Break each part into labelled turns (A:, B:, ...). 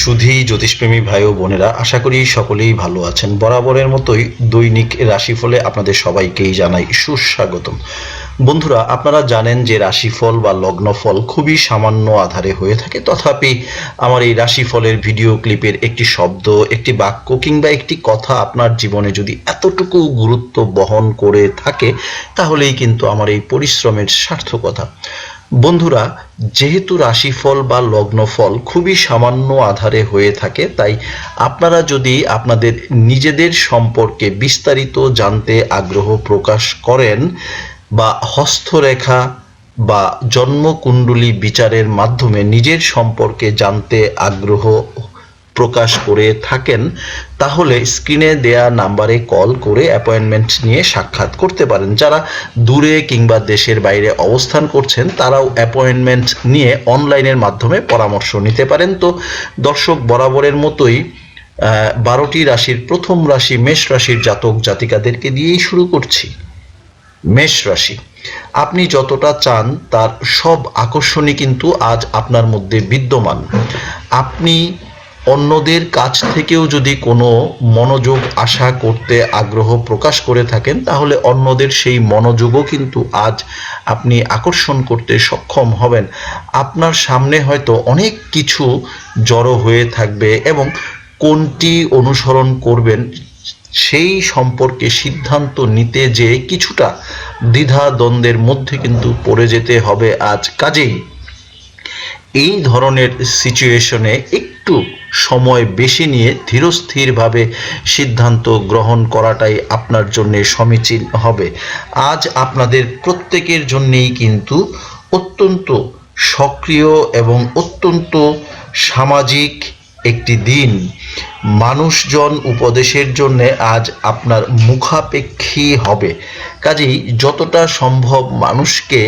A: সুধী জ্যোতিষপ্রেমী ভাই ও বোনেরা, আশা করি সকলেই ভালো আছেন। বরাবরের মতোই দৈনিক রাশিফলে আপনাদের সবাইকেই জানাই সুস্বাগতম। বন্ধুরা, আপনারা জানেন যে রাশিফল বা লগ্নফল খুবই সামান্য আধারে হয়ে থাকে। তথাপি আমার এই রাশিফলের ভিডিও ক্লিপের একটি শব্দ, একটি বাক্য কিংবা একটি কথা আপনার জীবনে যদি এতটুকু গুরুত্ব বহন করে থাকে, তাহলেই কিন্তু আমার এই পরিশ্রমের সার্থকতা। বন্ধুরা, যেহেতু রাশিফল বা লগ্নফল খুবই সামান্য আধারে হয়ে থাকে, তাই আপনারা যদি আপনাদের নিজেদের সম্পর্কে বিস্তারিত জানতে আগ্রহ প্রকাশ করেন বা হস্তরেখা বা জন্মকুণ্ডলী বিচারের মাধ্যমে নিজের সম্পর্কে জানতে আগ্রহ প্রকাশ করে থাকেন, তাহলে স্ক্রিনে দেয়া নাম্বারে কল করে অ্যাপয়েন্টমেন্ট নিয়ে সাক্ষাৎ করতে পারেন। যারা দূরে কিংবা দেশের বাইরে অবস্থান করছেন, তারাও অ্যাপয়েন্টমেন্ট নিয়ে অনলাইনের মাধ্যমে পরামর্শ নিতে পারেন। তো দর্শক, বরাবরের মতোই বারোটি রাশির প্রথম রাশি মেষ রাশির জাতক জাতিকাদেরকে দিয়েই শুরু করছি। মেষ রাশি, আপনি যতটা চান তার সব আকর্ষণই কিন্তু আজ আপনার মধ্যে বিদ্যমান। আপনি অন্যদের কাছ থেকেও যদি কোনো মনোযোগ, আশা করতে আগ্রহ প্রকাশ করে থাকেন, তাহলে অন্যদের সেই মনোযোগও কিন্তু আজ আপনি আকর্ষণ করতে সক্ষম হবেন। আপনার সামনে হয়তো অনেক কিছু জড়ো হয়ে থাকবে এবং কোনটি অনুসরণ করবেন, সেই সম্পর্কে সিদ্ধান্ত নিতে যে কিছুটা দ্বিধা দ্বন্দ্বের মধ্যে কিন্তু পড়ে যেতে হবে আজ। কাজেই এই ধরনের সিচুয়েশনে একটু সময় বেশি নিয়ে ধীরস্থিরভাবে সিদ্ধান্ত গ্রহণ করাটাই আপনার জন্য সমীচীন হবে। আজ আপনাদের প্রত্যেকের জন্যেই কিন্তু অত্যন্ত সক্রিয় এবং অত্যন্ত সামাজিক একটি দিন। মানুষজন উপদেশের জন্য আজ আপনার মুখাপেক্ষী হবে। কাজেই যতটা সম্ভব মানুষকে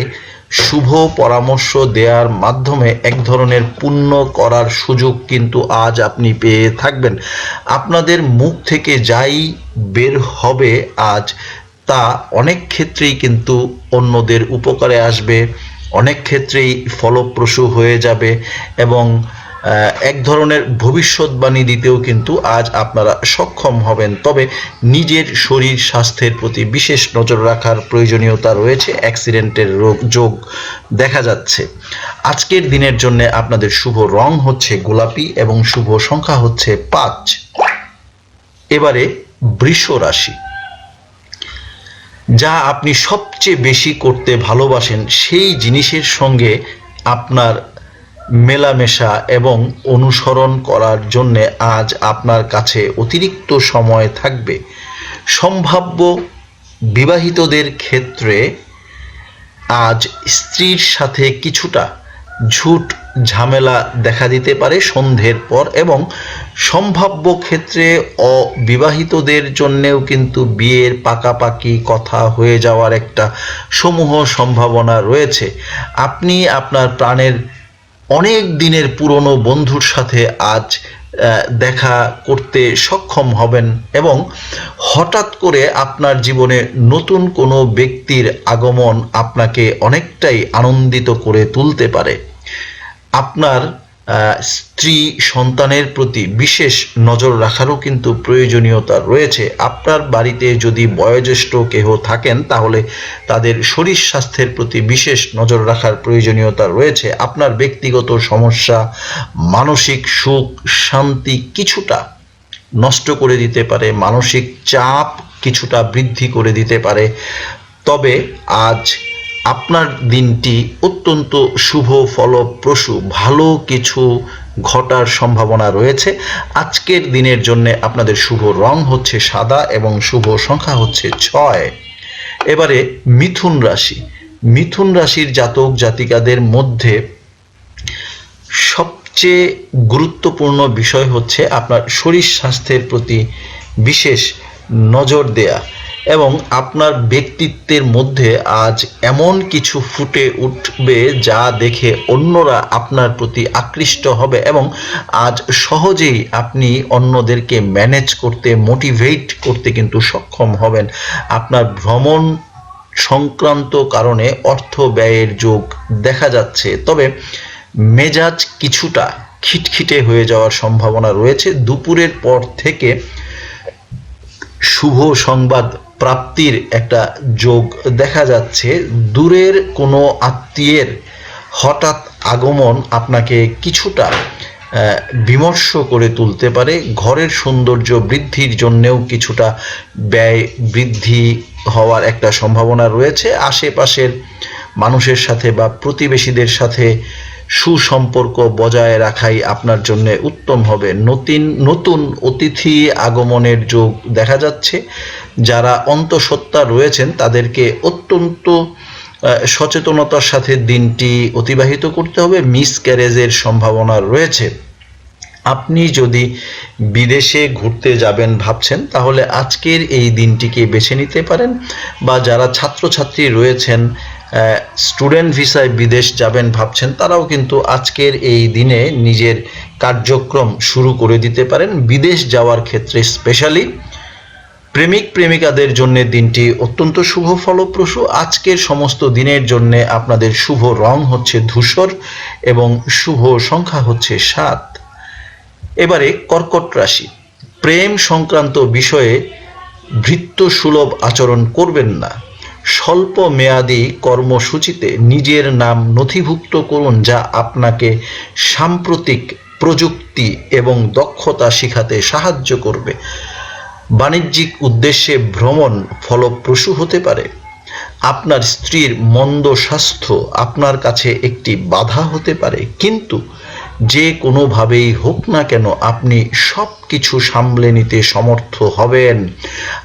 A: শুভ পরামর্শ দেওয়ার মাধ্যমে এক ধরনের পুণ্য করার সুযোগ কিন্তু আজ আপনি পেয়ে থাকবেন। আপনাদের মুখ থেকে যাই বের হবে আজ, তা অনেক ক্ষেত্রেই কিন্তু অন্যদের উপকারে আসবে, অনেক ক্ষেত্রেই ফলপ্রসূ হয়ে যাবে এবং এক ধরনের ভবিষ্যৎবাণী দিতেও কিন্তু আজ আপনারা সক্ষম হবেন। তবে নিজের শরীর স্বাস্থ্যের প্রতি বিশেষ নজর রাখার প্রয়োজনীয়তা রয়েছে। অ্যাক্সিডেন্টের রোগ যোগ দেখা যাচ্ছে। আজকের দিনের জন্য আপনাদের শুভ রং হচ্ছে গোলাপি এবং শুভ সংখ্যা হচ্ছে পাঁচ। এবারে বৃষ রাশি। যা আপনি সবচেয়ে বেশি করতে ভালোবাসেন, সেই জিনিসের সঙ্গে আপনার মেলামেশা এবং অনুসরণ করার জন্য আজ আপনার কাছে অতিরিক্ত সময় থাকবে। সম্ভাব্য বিবাহিতদের ক্ষেত্রে আজ স্ত্রীর সাথে কিছুটা ঝুট ঝামেলা দেখা দিতে পারে সন্ধ্যের পর এবং সম্ভাব্য ক্ষেত্রে অবিবাহিতদের জন্যেও কিন্তু বিয়ের পাকাপাকি কথা হয়ে যাওয়ার একটা সমূহ সম্ভাবনা রয়েছে। আপনি আপনার প্রাণের অনেক দিনের পুরনো বন্ধুর সাথে আজ দেখা করতে সক্ষম হবেন এবং হঠাৎ করে আপনার জীবনে নতুন কোনো ব্যক্তির আগমন আপনাকে অনেকটাই আনন্দিত করে তুলতে পারে। আপনার স্ত্রী সন্তানের প্রতি বিশেষ নজর রাখারও কিন্তু প্রয়োজনীয়তা রয়েছে। আপনার বাড়িতে যদি বয়োজ্যেষ্ঠ কেহ থাকেন, তাহলে তাদের শরীর স্বাস্থ্যের প্রতি বিশেষ নজর রাখার প্রয়োজনীয়তা রয়েছে। আপনার ব্যক্তিগত সমস্যা, মানসিক সুখ, শান্তি কিছুটা নষ্ট করে দিতে পারে, মানসিক চাপ কিছুটা বৃদ্ধি করে দিতে পারে। তবে আজ আপনার দিনটি অত্যন্ত শুভ, ফলপ্রসূ, ভালো কিছু ঘটার সম্ভাবনা রয়েছে। আজকের দিনের জন্য আপনাদের শুভ রং হচ্ছে সাদা এবং শুভ সংখ্যা হচ্ছে ছয়। এবারে মিথুন রাশি। মিথুন রাশির জাতক জাতিকাদের মধ্যে সবচেয়ে গুরুত্বপূর্ণ বিষয় হচ্ছে আপনার শরীর স্বাস্থ্যের প্রতি বিশেষ নজর দেয়া। এবং আপনার ব্যক্তিত্বের মধ্যে আজ এমন কিছু ফুটে উঠবে যা দেখে অন্যরা আপনার প্রতি আকৃষ্ট হবে এবং আজ সহজেই আপনি অন্যদেরকে ম্যানেজ করতে মোটিভেট করতে কিন্তু সক্ষম হবেন। আপনার ভ্রমণ সংক্রান্ত কারণে অর্থ ব্যয়ের যোগ দেখা যাচ্ছে, তবে মেজাজ কিছুটা খিটখিটে হয়ে যাওয়ার সম্ভাবনা রয়েছে। দুপুরের পর থেকে শুভ সংবাদ প্রাপ্তির একটা যোগ দেখা যাচ্ছে। দূরের কোনো আত্মীয়ের হঠাৎ আগমন আপনাকে কিছুটা বিমর্ষ করে তুলতে পারে। ঘরের সৌন্দর্য বৃদ্ধির জন্যেও কিছুটা ব্যয় বৃদ্ধি হওয়ার একটা সম্ভাবনা রয়েছে। আশেপাশের মানুষের সাথে বা প্রতিবেশীদের সাথে সুসম্পর্ক বজায় রাখাই আপনার জন্য উত্তম হবে। নতুন নতুন অতিথি আগমনের যোগ দেখা যাচ্ছে। যারা অন্তঃসত্ত্বা রয়েছেন, তাদেরকে অত্যন্ত সচেতনতার সাথে দিনটি অতিবাহিত করতে হবে। মিস ক্যারেজের সম্ভাবনা রয়েছে। আপনি যদি বিদেশে ঘুরতে যাবেন ভাবছেন, তাহলে আজকের এই দিনটিকে বেছে নিতে পারেন। বা যারা ছাত্রছাত্রী রয়েছেন স্টুডেন্ট ভিসায় বিদেশ যাবেন ভাবছেন, তারাও কিন্তু আজকের এই দিনে নিজের কার্যক্রম শুরু করে দিতে পারেন। বিদেশ যাওয়ার ক্ষেত্রে স্পেশালি প্রেমিক প্রেমিকাদের জন্য দিনটি অত্যন্ত শুভ, ফলপ্রসূ। আজকের সমস্ত দিনের জন্য আপনাদের শুভ রং হচ্ছে ধূসর এবং শুভ সংখ্যা হচ্ছে সাত। এবারে কর্কট রাশি। প্রেম সংক্রান্ত বিষয়ে ভৃত্য সুলভ আচরণ করবেন না। স্বল্প মেয়াদি কর্মসূচিতে নিজের নাম নথিভুক্ত করুন যা আপনাকে সাম্প্রতিক প্রযুক্তি এবং দক্ষতা শিখাতে সাহায্য করবে। বাণিজ্যিক উদ্দেশ্যে ভ্রমণ ফলপ্রসূ হতে পারে। আপনার স্ত্রীর মন্দ স্বাস্থ্য আপনার কাছে একটি বাধা হতে পারে। কিন্তু যে কোনোভাবেই হোক না কেন আপনি সব কিছু সামলে নিতে সমর্থ হবেন।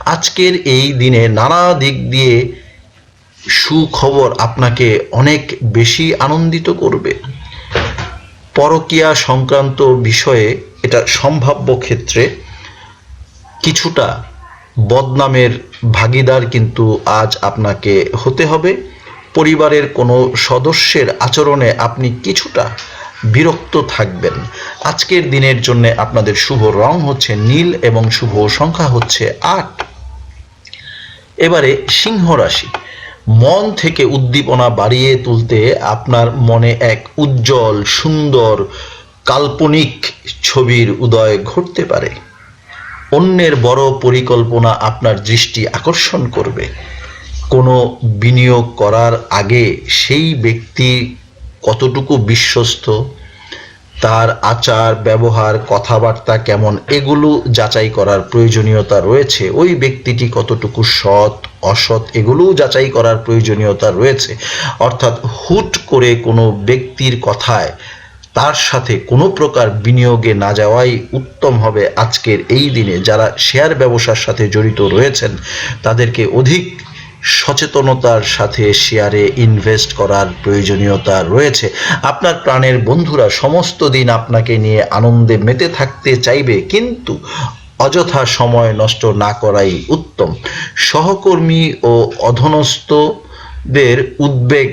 A: আজকের এই দিনে নানা দিক দিয়ে সুখবর আপনাকে অনেক বেশি আনন্দিত করবে। পরকীয়া সংক্রান্ত বিষয়ে এটা সম্ভাব্য ক্ষেত্রে কিছুটা বদনামের ভাগিদার কিন্তু আজ আপনাকে হতে হবে। পরিবারের কোনো সদস্যের আচরণে আপনি কিছুটা বিরক্ত থাকবেন। আজকের দিনের জন্য আপনাদের শুভ রং হচ্ছে নীল এবং শুভ সংখ্যা হচ্ছে আট। এবারে সিংহ রাশি। মন থেকে উদ্দীপনা বাড়িয়ে তুলতে আপনার মনে এক উজ্জ্বল, সুন্দর, কাল্পনিক ছবির উদয় ঘটতে পারে। অন্যের বড় পরিকল্পনা আপনার দৃষ্টি আকর্ষণ করবে। কোনো বিনিয়োগ করার আগে সেই ব্যক্তি কতটুকু বিশ্বস্ত, তার আচার, ব্যবহার, কথাবার্তা কেমন, এগুলো যাচাই করার প্রয়োজনীয়তা রয়েছে। ওই ব্যক্তিটি কতটুকু সৎ অসৎ এগুলোও যাচাই করার প্রয়োজনীয়তা রয়েছে। অর্থাৎ হুট করে কোনো ব্যক্তির কথায় তার সাথে কোনো প্রকার বিনিয়োগে না যাওয়াই উত্তম হবে আজকের এই দিনে। যারা শেয়ার ব্যবসার সাথে জড়িত রয়েছেন, তাদেরকে অধিক সচেতনতার সাথে শেয়ারে ইনভেস্ট করার প্রয়োজনীয়তা রয়েছে। আপনার প্রাণের বন্ধুরা সমস্ত দিন আপনাকে নিয়ে আনন্দে মেতে থাকতে চাইবে, কিন্তু অযথা সময় নষ্ট না করাই উত্তম। সহকর্মী ও অধনস্থদের উদ্বেগ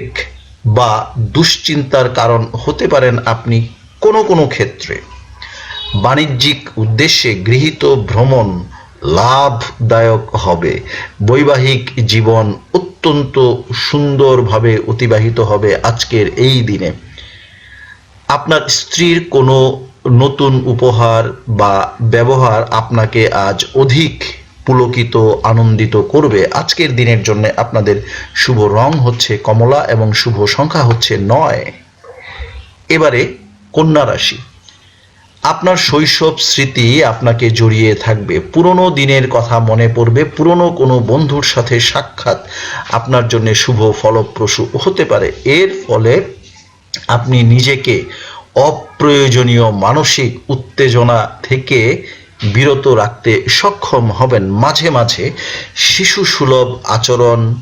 A: বা দুশ্চিন্তার কারণ হতে পারেন আপনি কোনো কোনো ক্ষেত্রে। বাণিজ্যিক উদ্দেশ্যে গৃহীত ভ্রমণ লাভদায়ক হবে। বৈবাহিক জীবন অত্যন্ত সুন্দরভাবে অতিবাহিত হবে আজকের এই দিনে। আপনার স্ত্রীর কোনো নতুন উপহার বা ব্যবহার আপনাকে আজ অধিক পুলকিত, আনন্দিত করবে। আজকের দিনের জন্য আপনাদের শুভ রং হচ্ছে কমলা এবং শুভ সংখ্যা হচ্ছে নয়। এবারে কন্যা রাশি। আপনার শৈশব স্মৃতি আপনাকে জড়িয়ে থাকবে। পুরনো দিনের কথা মনে পড়বে। পুরনো কোনো বন্ধুর সাথে সাক্ষাৎ আপনার জন্য শুভ, ফলপ্রসূ হতে পারে। এর ফলে আপনি নিজেকে অপ্রয়োজনীয় মানসিক উত্তেজনা থেকে বিরত রাখতে সক্ষম হবেন মাঝে মাঝে শিশু সুলভ আচরণ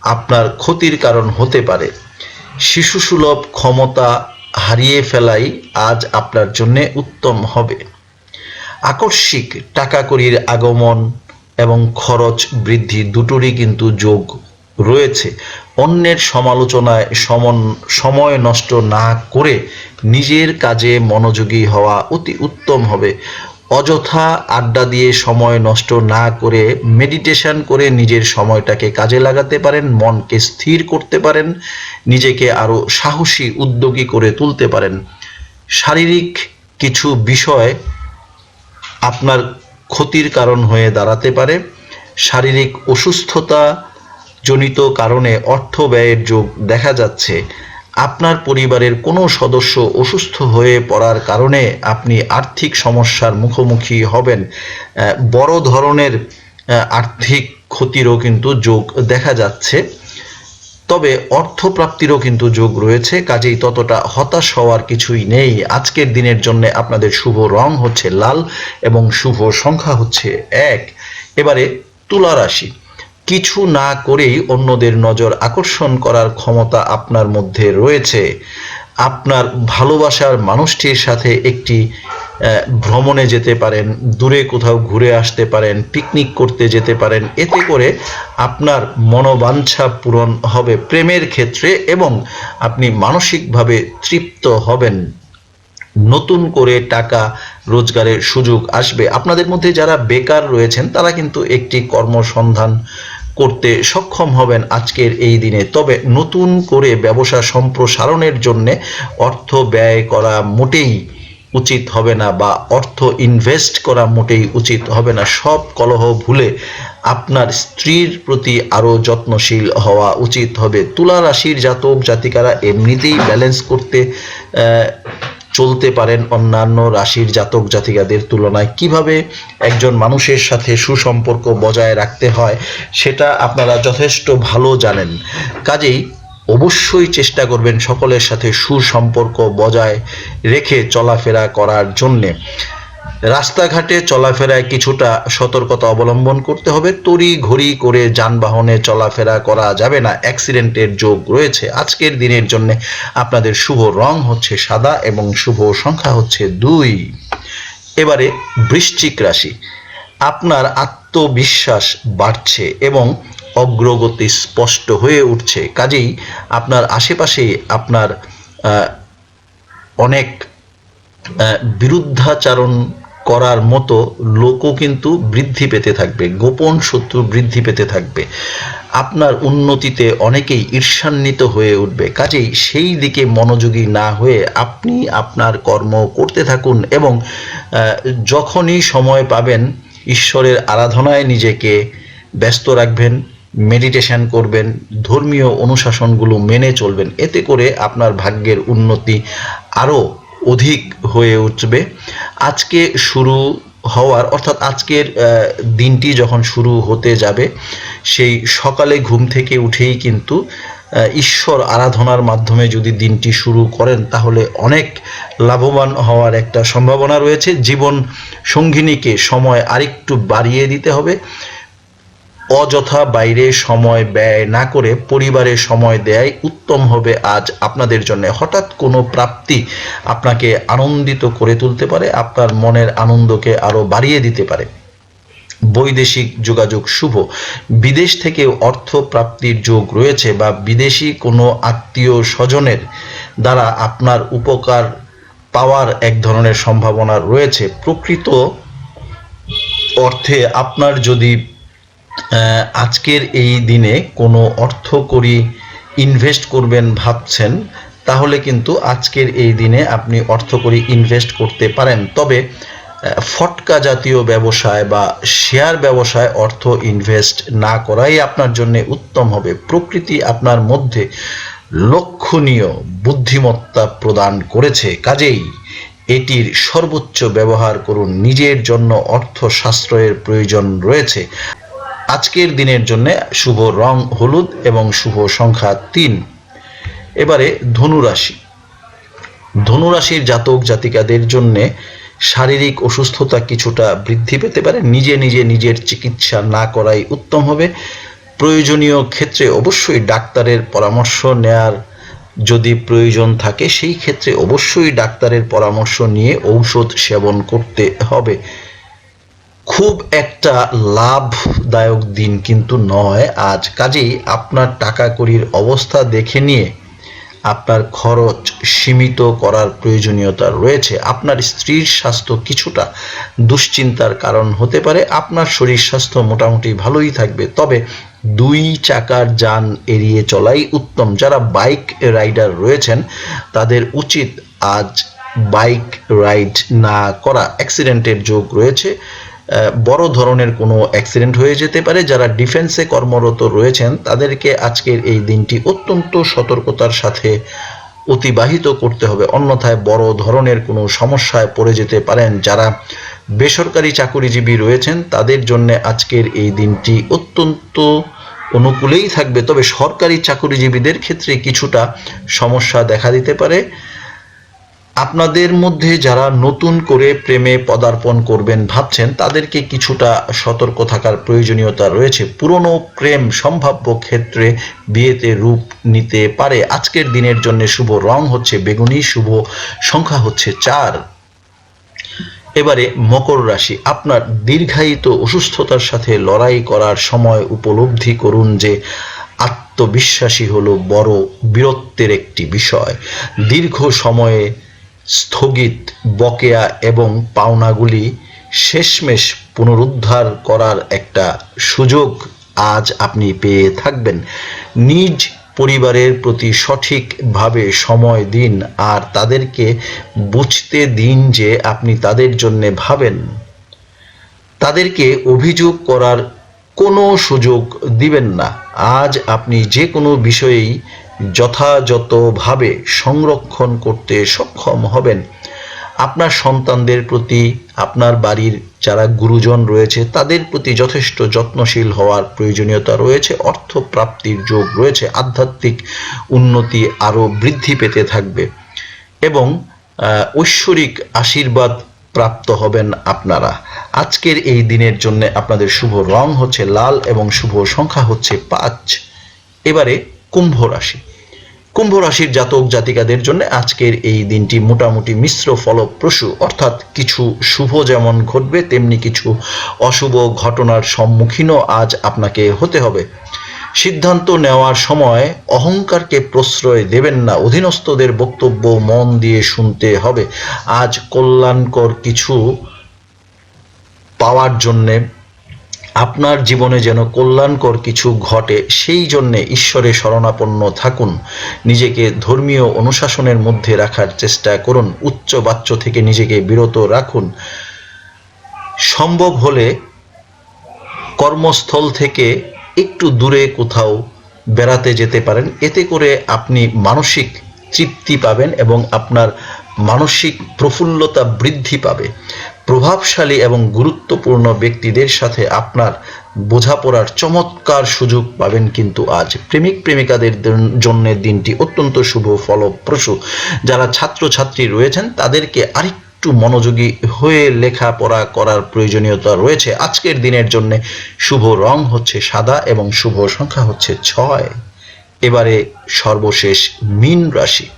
A: আপনার ক্ষতির কারণ হতে পারে। শিশু সুলভ ক্ষমতা হারিয়ে ফেলাই আজ আপনার জন্য উত্তম হবে। আকস্মিক টাকা কড়ির আগমন এবং খরচ বৃদ্ধি দুটোরই কিন্তু যোগ। রয়েছে। অন্যের সমালোচনায় সমন, সময় নষ্ট না করে নিজের কাজে মনোযোগী হওয়া অতি উত্তম হবে। অযথা আড্ডা দিয়ে সময় নষ্ট না করে মেডিটেশন করে নিজের সময়টাকে কাজে লাগাতে পারেন, মনকে স্থির করতে পারেন, নিজেকে আরও সাহসী উদ্যোগী করে তুলতে পারেন। শারীরিক কিছু বিষয় আপনার ক্ষতির কারণ হয়ে দাঁড়াতে পারে। শারীরিক অসুস্থতা জনিত কারণে অর্থ ব্যয়ের যোগ দেখা যাচ্ছে। আপনার পরিবারের কোনো সদস্য অসুস্থ হয়ে পড়ার কারণে আপনি আর্থিক সমস্যার মুখোমুখি হবেন। বড় ধরনের আর্থিক ক্ষতিরও কিন্তু যোগ দেখা যাচ্ছে। তবে অর্থপ্রাপ্তিরও কিন্তু যোগ রয়েছে, কাজেই ততটা হতাশ হওয়ার কিছুই নেই। আজকের দিনের জন্য আপনাদের শুভ রং হচ্ছে লাল এবং শুভ সংখ্যা হচ্ছে এক। এবারে তুলা রাশি। কিছু না করেই অন্যদের নজর আকর্ষণ করার ক্ষমতা আপনার মধ্যে রয়েছে। আপনার ভালোবাসার মানুষটির সাথে একটি ভ্রমণে যেতে পারেন, দূরে কোথাও ঘুরে আসতে পারেন পিকনিক করতে যেতে পারেন, এতে করে আপনার মনোবাঞ্ছা পূরণ হবে প্রেমের ক্ষেত্রে এবং আপনি মানসিকভাবে তৃপ্ত হবেন। নতুন করে টাকা রোজগারের সুযোগ আসবে। আপনাদের মধ্যে যারা বেকার রয়েছেন, তারা কিন্তু একটি কর্মসন্ধান করতে সক্ষম হবেন আজকের এই দিনে। তবে নতুন করে ব্যবসা সম্প্রসারণের জন্য অর্থ ব্যয় করা মোটেই উচিত হবে না বা অর্থ ইনভেস্ট করা মোটেই উচিত হবে না। সব কলহ ভুলে আপনার স্ত্রীর প্রতি আরও যত্নশীল হওয়া উচিত হবে। তুলা রাশির জাতক জাতিকারা এমনিতেই ব্যালেন্স করতে চলতে পারেন অন্যান্য রাশির জাতক জাতিকাদের তুলনায়। কীভাবে একজন মানুষের সাথে সুসম্পর্ক বজায় রাখতে হয়, সেটা আপনারা যথেষ্ট ভালো জানেন। কাজেই অবশ্যই চেষ্টা করবেন সকলের সাথে সুসম্পর্ক বজায় রেখে চলাফেরা করার জন্যে। রাস্তাঘাটে চলাফেরায় কিছুটা সতর্কতা অবলম্বন করতে হবে। তড়ি ঘড়ি করে যানবাহনে চলাফেরা করা যাবে না। অ্যাক্সিডেন্টের যোগ রয়েছে। আজকের দিনের জন্য আপনাদের শুভ রং হচ্ছে সাদা এবং শুভ সংখ্যা হচ্ছে দুই। এবারে বৃশ্চিক রাশি। আপনার আত্মবিশ্বাস বাড়ছে এবং অগ্রগতি স্পষ্ট হয়ে উঠছে। কাজেই আপনার আশেপাশে আপনার অনেক বিরুদ্ধাচারণ করার মতো লোকও কিন্তু বৃদ্ধি পেতে থাকবে, গোপন শত্রু বৃদ্ধি পেতে থাকবে। আপনার উন্নতিতে অনেকেই ঈর্ষান্বিত হয়ে উঠবে। কাজেই সেই দিকে মনোযোগী না হয়ে আপনি আপনার কর্ম করতে থাকুন এবং যখনই সময় পাবেন, ঈশ্বরের আরাধনায় নিজেকে ব্যস্ত রাখবেন মেডিটেশন করবেন, ধর্মীয় অনুশাসনগুলো মেনে চলবেন। এতে করে আপনার ভাগ্যের উন্নতি আরও অধিক হয়ে উঠবে। আজকে শুরু হওয়ার, অর্থাৎ আজকের দিনটি যখন শুরু হতে যাবে, সেই সকালে ঘুম থেকে উঠেই কিন্তু ঈশ্বর আরাধনার মাধ্যমে যদি দিনটি শুরু করেন, তাহলে অনেক লাভবান হওয়ার একটা সম্ভাবনা রয়েছে। জীবন সঙ্গিনীকে সময় আরেকটু বাড়িয়ে দিতে হবে। অযথা বাইরে সময় ব্যয় না করে পরিবারে সময় দেয় উত্তম হবে আজ আপনাদের জন্য। হঠাৎ কোনো প্রাপ্তি আপনাকে আনন্দিত করে তুলতে পারে, আপনার মনের আনন্দকে আরও বাড়িয়ে দিতে পারে। বৈদেশিক যোগাযোগ শুভ। বিদেশ থেকে অর্থ প্রাপ্তির যোগ রয়েছে বা বিদেশি কোনো আত্মীয় স্বজনের দ্বারা আপনার উপকার পাওয়ার এক ধরনের সম্ভাবনা রয়েছে। প্রকৃত অর্থে আপনার যদি আজকের এই দিনে কোনো অর্থ করি ইনভেস্ট করবেন ভাবছেন, তাহলে কিন্তু আজকের এই দিনে আপনি অর্থ করি ইনভেস্ট করতে পারেন। তবে ফটকা জাতীয় ব্যবসায় বা শেয়ার ব্যবসায় অর্থ ইনভেস্ট না করাই আপনার জন্য উত্তম হবে। প্রকৃতি আপনার মধ্যে লক্ষণীয় বুদ্ধিমত্তা প্রদান করেছে। কাজেই এটির সর্বোচ্চ ব্যবহার করুন। নিজের জন্য অর্থ সাশ্রয়ের প্রয়োজন রয়েছে। আজকের দিনের জন্য শুভ রং হলুদ এবং শুভ সংখ্যা তিন। এবারে ধনুরাশি ধনুরাশির জাতক জাতিকাদের জন্য শারীরিক অসুস্থতা কিছুটা বৃদ্ধি পেতে পারে। নিজে নিজে নিজের চিকিৎসা না করাই উত্তম হবে। প্রয়োজনীয় ক্ষেত্রে অবশ্যই ডাক্তারের পরামর্শ নেয়ার যদি প্রয়োজন থাকে, সেই ক্ষেত্রে অবশ্যই ডাক্তারের পরামর্শ নিয়ে ঔষধ সেবন করতে হবে। খুব একটা লাভদায়ক দিন কিন্তু নয়। আজ কাজেই আপনার টাকা কড়ির অবস্থা দেখে নিয়ে আপনার খরচ সীমিত করার প্রয়োজনীয়তা রয়েছে। আপনার স্ত্রীর স্বাস্থ্য কিছুটা দুশ্চিন্তার কারণ হতে পারে। আপনার শরীর স্বাস্থ্য মোটামুটি ভালোই থাকবে। তবে দুই চাকার যান এড়িয়ে চলাই উত্তম। যারা বাইক রাইডার রয়েছেন, তাদের উচিত আজ বাইক রাইড না করা। অ্যাক্সিডেন্টের যোগ রয়েছে। বড় ধরনের কোনো অ্যাক্সিডেন্ট হয়ে যেতে পারে। যারা ডিফেন্সে কর্মরত রয়েছেন, তাদেরকে আজকের এই দিনটি অত্যন্ত সতর্কতার সাথে অতিবাহিত করতে হবে। অন্যথায় বড় ধরনের কোনো সমস্যায় পড়ে যেতে পারেন। যারা বেসরকারি চাকুরিজীবী রয়েছেন, তাদের জন্য আজকের এই দিনটি অত্যন্ত অনুকূলেই থাকবে। তবে সরকারি চাকুরিজীবীদের ক্ষেত্রে কিছুটা সমস্যা দেখা দিতে পারে। আপনাদের মধ্যে যারা নতুন করে প্রেমে পদার্পণ করবেন ভাবছেন, তাদেরকে কিছুটা সতর্ক থাকার প্রয়োজনীয়তা রয়েছে। পুরনো প্রেম সম্ভাব্য ক্ষেত্রে বিয়েতে রূপ নিতে পারে। আজকের দিনের জন্য শুভ রং হচ্ছে বেগুনি, শুভ সংখ্যা হচ্ছে চার। এবারে মকর রাশি, আপনার দীর্ঘায়িত অসুস্থতার সাথে লড়াই করার সময় উপলব্ধি করুন যে আত্মবিশ্বাসী হলো বড় বীরত্বের একটি বিষয়। দীর্ঘ সময়ে স্থগিত বকেয়া এবং পাওনাগুলি শেষমেশ পুনরুদ্ধার করার একটা সুযোগ আজ আপনি পেয়ে থাকবেন। নিজ পরিবারের প্রতি সঠিকভাবে সময় দিন আর তাদেরকে বুঝতে দিন যে আপনি তাদের জন্য ভাবেন। তাদেরকে অভিযোগ করার কোনো সুযোগ দিবেন না। আজ আপনি যে কোনো বিষয়েই যথাযথভাবে সংরক্ষণ করতে সক্ষম হবেন। আপনার সন্তানদের প্রতি, আপনার বাড়ির যারা গুরুজন রয়েছে, তাদের প্রতি যথেষ্ট যত্নশীল হওয়ার প্রয়োজনীয়তা রয়েছে অর্থ প্রাপ্তির যোগ রয়েছে, আধ্যাত্মিক উন্নতি আরও বৃদ্ধি পেতে থাকবে এবং ঐশ্বরিক আশীর্বাদ প্রাপ্ত হবেন আপনারা। আজকের এই দিনের জন্য আপনাদের শুভ রং হচ্ছে লাল এবং শুভ সংখ্যা হচ্ছে পাঁচ। এবারে কুম্ভ রাশি। কুম্ভ রাশির জাতক জাতিকাদের জন্য আজকের এই দিনটি মোটামুটি মিশ্র ফলপ্রসূ, অর্থাৎ কিছু শুভ যেমন ঘটবে, তেমনি কিছু অশুভ ঘটনার সম্মুখীনও আজ আপনাকে হতে হবে। সিদ্ধান্ত নেওয়ার সময় অহংকারকে প্রশ্রয় দেবেন না, অধীনস্থদের বক্তব্য মন দিয়ে শুনতে হবে। আজ কল্যাণকর কিছু পাওয়ার জন্যে আপনার জীবনে যেন কল্যাণকর কিছু ঘটে, সেই জন্যে ঈশ্বরে শরণাপন্ন থাকুন। নিজেকে ধর্মীয় অনুশাসনের মধ্যে রাখার চেষ্টা করুন, উচ্চ বাচ্চ থেকে নিজেকে বিরত রাখুন। সম্ভব হলে কর্মস্থল থেকে একটু দূরে কোথাও বেড়াতে যেতে পারেন। এতে করে আপনি মানসিক তৃপ্তি পাবেন এবং আপনার মানসিক প্রফুল্লতা বৃদ্ধি পাবে। প্রভাবশালী এবং গুরুত্বপূর্ণ ব্যক্তিদের সাথে আপনার বোঝাপড়ার চমৎকার সুযোগ পাবেন কিন্তু আজ। প্রেমিক, প্রেমিকাদের জন্য দিনটি অত্যন্ত শুভ, ফলপ্রসূ। যারা ছাত্রছাত্রী রয়েছেন, তাদেরকে আরেকটু মনোযোগী হয়ে লেখাপড়া করার প্রয়োজনীয়তা রয়েছে। আজকের দিনের জন্য শুভ রং হচ্ছে সাদা এবং শুভ সংখ্যা হচ্ছে ছয়। এবারে সর্বশেষ মীন রাশি।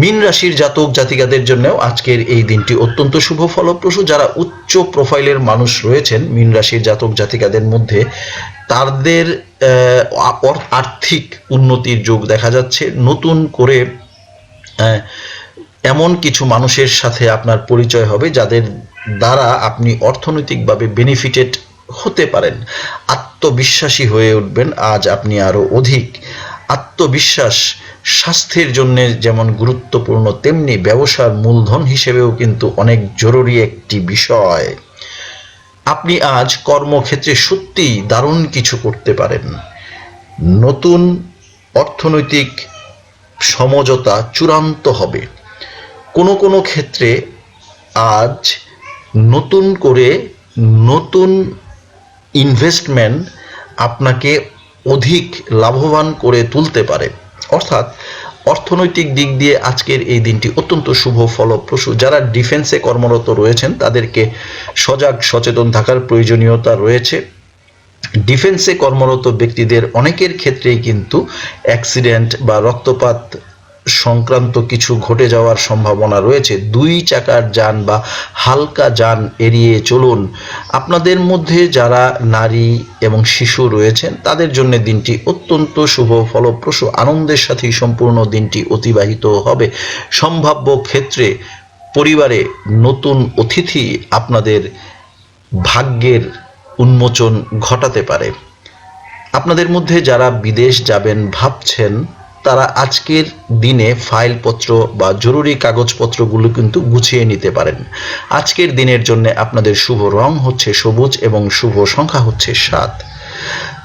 A: মীন রাশির জাতক জাতিকাদের জন্যও আজকের এই দিনটি অত্যন্ত শুভ ফলপ্রসূ। যারা উচ্চ প্রোফাইলের মানুষ রয়েছেন মিন রাশির জাতক জাতিকাদের মধ্যে, তাদের আর্থিক উন্নতির যোগ দেখা যাচ্ছে। নতুন করে এমন কিছু মানুষের সাথে আপনার পরিচয় হবে যাদের দ্বারা আপনি অর্থনৈতিকভাবে বেনিফিটেড হতে পারেন। আত্মবিশ্বাসী হয়ে উঠবেন। আজ আপনি আরও অধিক আত্মবিশ্বাস স্বাস্থ্যের জন্য যেমন গুরুত্বপূর্ণ, তেমনি ব্যবসার মূলধন হিসেবেও কিন্তু অনেক জরুরি একটি বিষয়। আপনি আজ কর্মক্ষেত্রে সত্যিই দারুণ কিছু করতে পারেন। নতুন অর্থনৈতিক সমঝোতা চূড়ান্ত হবে। কোনো কোনো ক্ষেত্রে আজ নতুন করে নতুন ইনভেস্টমেন্ট আপনাকে অধিক লাভবান করে তুলতে পারে। অর্থাৎ অর্থনৈতিক দিক দিয়ে আজকের এই দিনটি অত্যন্ত শুভ, ফলপ্রসূ। যারা ডিফেন্সে কর্মরত রয়েছেন, তাদেরকে সজাগ, সচেতন থাকার প্রয়োজনীয়তা রয়েছে। ডিফেন্সে কর্মরত ব্যক্তিদের অনেকের ক্ষেত্রেই কিন্তু অ্যাক্সিডেন্ট বা রক্তপাত সংক্রান্ত কিছু ঘটে যাওয়ার সম্ভাবনা রয়েছে। দুই চাকার যান বা হালকা যান এড়িয়ে চলুন। আপনাদের মধ্যে যারা নারী এবং শিশু রয়েছেন, তাদের জন্য দিনটি অত্যন্ত শুভ, ফলপ্রসূ, আনন্দের সাথেই সম্পূর্ণ দিনটি অতিবাহিত হবে। সম্ভাব্য ক্ষেত্রে পরিবারে নতুন অতিথি আপনাদের ভাগ্যের উন্মোচন ঘটাতে পারে। আপনাদের মধ্যে যারা বিদেশ যাবেন, ভাবছেন তারা আজকের দিনে ফাইলপত্র বা জরুরি কাগজপত্রগুলো কিন্তু গুছিয়ে নিতে পারেন। আজকের দিনের জন্য আপনাদের শুভ রং হচ্ছে সবুজ এবং শুভ সংখ্যা হচ্ছে সাত।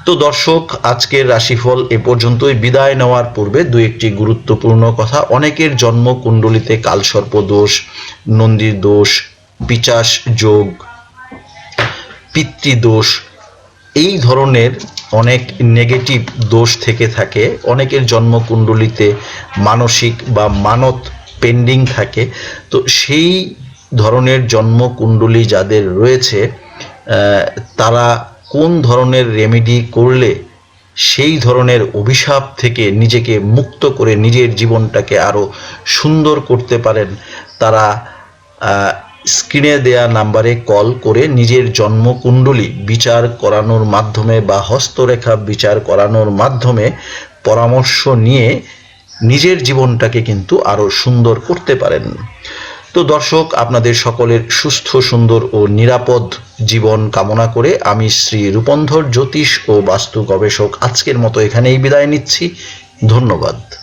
A: তো দর্শক, আজকের রাশিফল এ পর্যন্তই বিদায় নেওয়ার পূর্বে দু একটি গুরুত্বপূর্ণ কথা। অনেকের জন্ম কুণ্ডলিতে কালসর্প দোষ নন্দীর দোষ, পিচাস যোগ পিতৃদোষ এই ধরনের অনেক নেগেটিভ দোষ থেকে থাকে, অনেকের জন্মকুণ্ডলিতে মানসিক বা মানত পেন্ডিং থাকে। তো সেই ধরনের জন্মকুণ্ডলী যাদের রয়েছে তারা কোন ধরনের রেমেডি করলে সেই ধরনের অভিশাপ থেকে নিজেকে মুক্ত করে নিজের জীবনটাকে আরও সুন্দর করতে পারেন, তারা স্ক্রিনে দেয়া নাম্বারে কল করে নিজের জন্মকুণ্ডলী বিচার করানোর মাধ্যমে বা হস্তরেখা বিচার করানোর মাধ্যমে পরামর্শ নিয়ে নিজের জীবনটাকে কিন্তু আরও সুন্দর করতে পারেন। তো দর্শক, আপনাদের সকলের সুস্থ, সুন্দর ও নিরাপদ জীবন কামনা করে আমি শ্রী রূপন্ধর জ্যোতিষ ও বাস্তু গবেষক আজকের মতো এখানেই বিদায় নিচ্ছি। ধন্যবাদ।